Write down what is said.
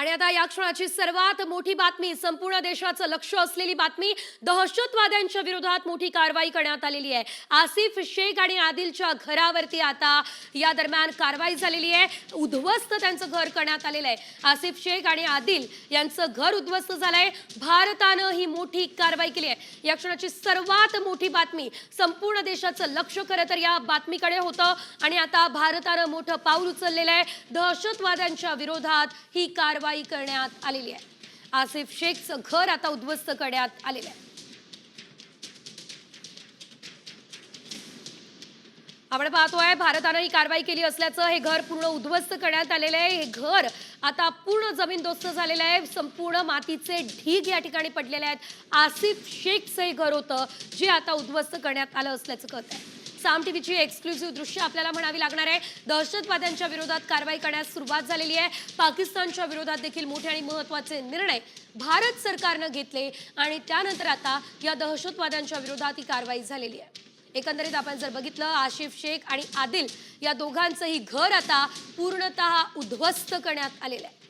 आणि आता या क्षणाची सर्वात मोठी बातमी संपूर्ण देशाचं लक्ष असलेली बातमी दहशतवाद्यांच्या विरोधात मोठी कारवाई करण्यात आलेली आहे. आसिफ शेख आणि आदिलच्या घरावरती आता या दरम्यान कारवाई झालेली आहे. उद्ध्वस्त त्यांचं घर करण्यात आलेलं आहे. आसिफ शेख आणि आदिल यांचं घर उद्ध्वस्त झालंय. भारतानं ही मोठी कारवाई केली आहे. या क्षणाची सर्वात मोठी बातमी संपूर्ण देशाचं लक्ष खरं तर या बातमीकडे होतं. आणि आता भारतानं मोठं पाऊल उचललेलं आहे. दहशतवाद्यांच्या विरोधात ही कारवाई करण्यात आलेली आहे. आसिफ शेखचं घर आता उद्ध्वस्त करण्यात आलेलं आहे. आपण पाहतोय भारतानं ही कारवाई केली असल्याचं हे घर पूर्ण उद्ध्वस्त करण्यात आलेलं आहे. हे घर आता पूर्ण जमीनदोस्त झालेलं आहे. संपूर्ण मातीचे ढीग या ठिकाणी पडलेले आहेत. आसिफ शेखचं हे घर होतं जे आता उद्ध्वस्त करण्यात आलं असल्याचं कळत आहे साम टीव्हीची एक्सक्लुझिव्ह दृश्य आपल्याला म्हणावी लागणार आहे. दहशतवाद्यांच्या विरोधात कारवाई करण्यास सुरुवात झालेली आहे. पाकिस्तानच्या विरोधात देखील मोठे आणि महत्त्वाचे निर्णय भारत सरकारनं घेतले आणि त्यानंतर आता या दहशतवाद्यांच्या विरोधात ही कारवाई झालेली आहे. एकंदरीत आपण जर बघितलं आशिफ शेख आणि आदिल या दोघांचंही घर आता पूर्णतः उद्ध्वस्त करण्यात आलेलं आहे.